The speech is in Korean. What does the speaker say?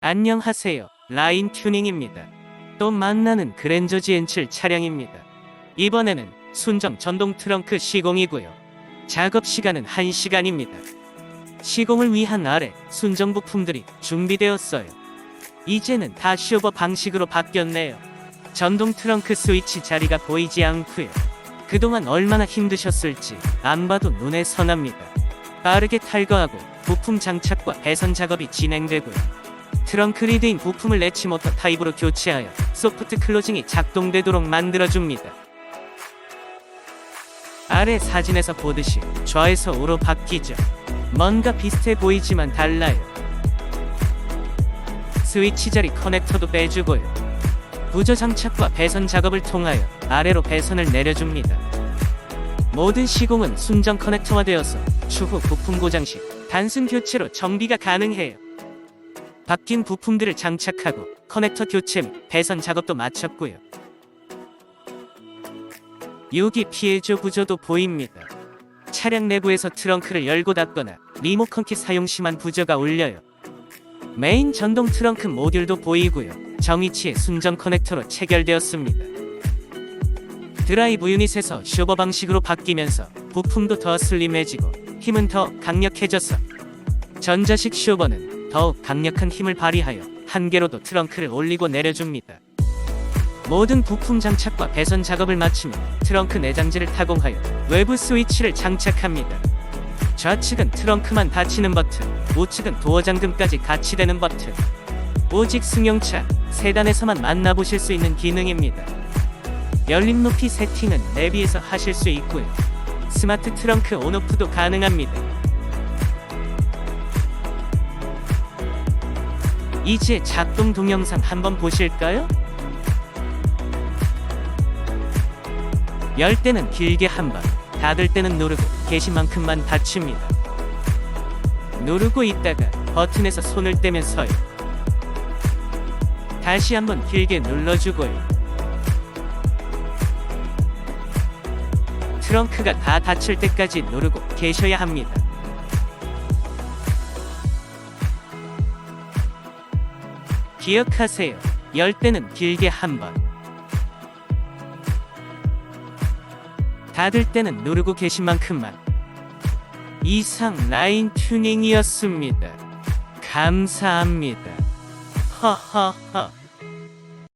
안녕하세요. 라인 튜닝입니다. 또 만나는 그랜저 GN7 차량입니다. 이번에는 순정 전동 트렁크 시공이고요. 작업 시간은 1시간입니다. 시공을 위한 아래 순정 부품들이 준비되었어요. 이제는 다 쇼버 방식으로 바뀌었네요. 전동 트렁크 스위치 자리가 보이지 않고요. 그동안 얼마나 힘드셨을지 안 봐도 눈에 선합니다. 빠르게 탈거하고 부품 장착과 배선 작업이 진행되고요. 트렁크 리드인 부품을 내치 모터 타입으로 교체하여 소프트 클로징이 작동되도록 만들어줍니다. 아래 사진에서 보듯이 좌에서 우로 바뀌죠. 뭔가 비슷해 보이지만 달라요. 스위치 자리 커넥터도 빼주고요. 부저 장착과 배선 작업을 통하여 아래로 배선을 내려줍니다. 모든 시공은 순정 커넥터화 되어서 추후 부품 고장 시 단순 교체로 정비가 가능해요. 바뀐 부품들을 장착하고 커넥터 교체 및 배선 작업도 마쳤고요. 유기 피해조 구조도 보입니다. 차량 내부에서 트렁크를 열고 닫거나 리모컨키 사용 심한 부저가 울려요. 메인 전동 트렁크 모듈도 보이고요. 정위치의 순정 커넥터로 체결되었습니다. 드라이브 유닛에서 쇼버 방식으로 바뀌면서 부품도 더 슬림해지고 힘은 더 강력해져서 전자식 쇼버는 더욱 강력한 힘을 발휘하여 한 개로도 트렁크를 올리고 내려줍니다. 모든 부품 장착과 배선 작업을 마치면 트렁크 내장재를 타공하여 외부 스위치를 장착합니다. 좌측은 트렁크만 닫히는 버튼, 우측은 도어 잠금까지 같이 되는 버튼. 오직 승용차, 세단에서만 만나보실 수 있는 기능입니다. 열림 높이 세팅은 내비에서 하실 수 있고요. 스마트 트렁크 온오프도 가능합니다. 이제 작동 동영상 한번 보실까요? 열 때는 길게 한 번, 닫을 때는 누르고 계신 만큼만 닫힙니다. 누르고 있다가 버튼에서 손을 떼면 서요. 다시 한번 길게 눌러주고요. 트렁크가 다 닫힐 때까지 누르고 계셔야 합니다. 기억하세요. 열 때는 길게 한 번. 닫을 때는 누르고 계신 만큼만. 이상 라인 튜닝이었습니다. 감사합니다. 허허허.